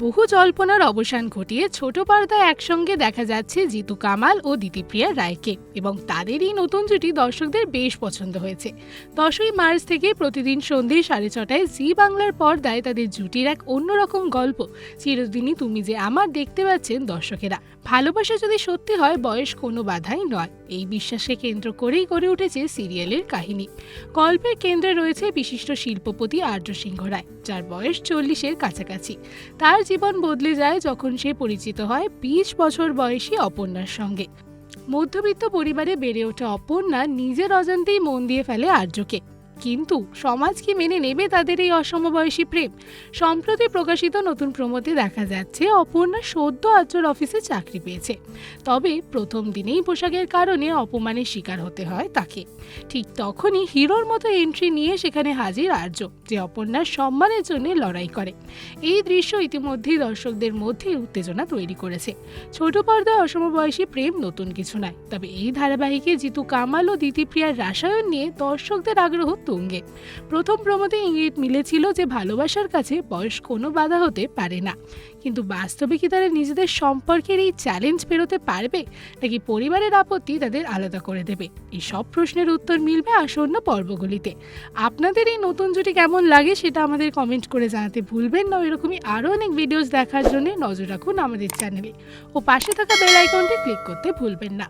বহু জল্পনার অবসান ঘটিয়ে ছোট পর্দায় একসঙ্গে দেখা যাচ্ছে জিতু কামাল ও দিতিপ্রিয়া রায়কে এবং তাদের এই নতুন জুটি দর্শকদের বেশ পছন্দ হয়েছে। দশই মার্চ থেকে প্রতিদিন সন্ধে সাড়ে ছটায় জি বাংলার পর্দায় তাদের জুটির এক অন্যরকম গল্প। চিরদিনই তুমি যে আমার দেখতে পাচ্ছেন দর্শকেরা। ভালোবাসা যদি সত্যি হয়, বয়স কোনো বাধাই নয়। এই বিশ্বাসকে কেন্দ্র করেই গড়ে উঠেছে সিরিয়ালের কাহিনী। গল্পের কেন্দ্রে রয়েছে বিশিষ্ট শিল্পপতি আর্য সিংহ রায়, যার বয়স চল্লিশের কাছাকাছি। তার জীবন বদলে যায় যখন সে পরিচিত হয় বিশ বছর বয়সী অপর্ণার সঙ্গে। মধ্যবিত্ত পরিবারে বেড়ে ওঠা অপর্ণা নিজের অজান্তেই মন দিয়ে ফেলে আর্যকে। কিন্তু সমাজ কি মেনে নেবে তাদের এই অসমবয়সী প্রেম। সম্প্রতি প্রকাশিত নতুন প্রমোতে দেখা যাচ্ছে, অপর্ণা সদ্য আর্যর অফিসে চাকরি পেয়েছে। তবে প্রথম দিনেই পোশাকের কারণে অপমানের শিকার হতে হয় তাকে। ঠিক তখনই হিরোর মতো এন্ট্রি নিয়ে সেখানে হাজির আর্য, যে অপর্ণার সম্মানের জন্য লড়াই করে। এই দৃশ্য ইতিমধ্যেই দর্শকদের মধ্যে উত্তেজনা তৈরি করেছে। ছোট পর্দায় অসমবয়সী প্রেম নতুন কিছু নয়, তবে এই ধারাবাহিকে জিতু কামাল ও দিতিপ্রিয়ার রাসায়ন নিয়ে দর্শকদের আগ্রহ তুঙ্গে প্রথম প্রমোদে ইঙ্গিত মিলেছিল যে ভালোবাসার কাছে বয়স কোনো বাধা হতে পারে না। কিন্তু বাস্তবে কি তারা নিজেদের সম্পর্কের এই চ্যালেঞ্জ পেরোতে পারবে, নাকি পরিবারের আপত্তি তাদের আলাদা করে দেবে? এই সব প্রশ্নের উত্তর মিলবে আসন্ন পর্বগুলিতে। আপনাদের এই নতুন জুটি কেমন লাগে সেটা আমাদের কমেন্ট করে জানাতে ভুলবেন না। এরকমই আরও অনেক ভিডিওস দেখার জন্য নজর রাখুন আমাদের চ্যানেলে ও পাশে থাকা বেল আইকনটি ক্লিক করতে ভুলবেন না।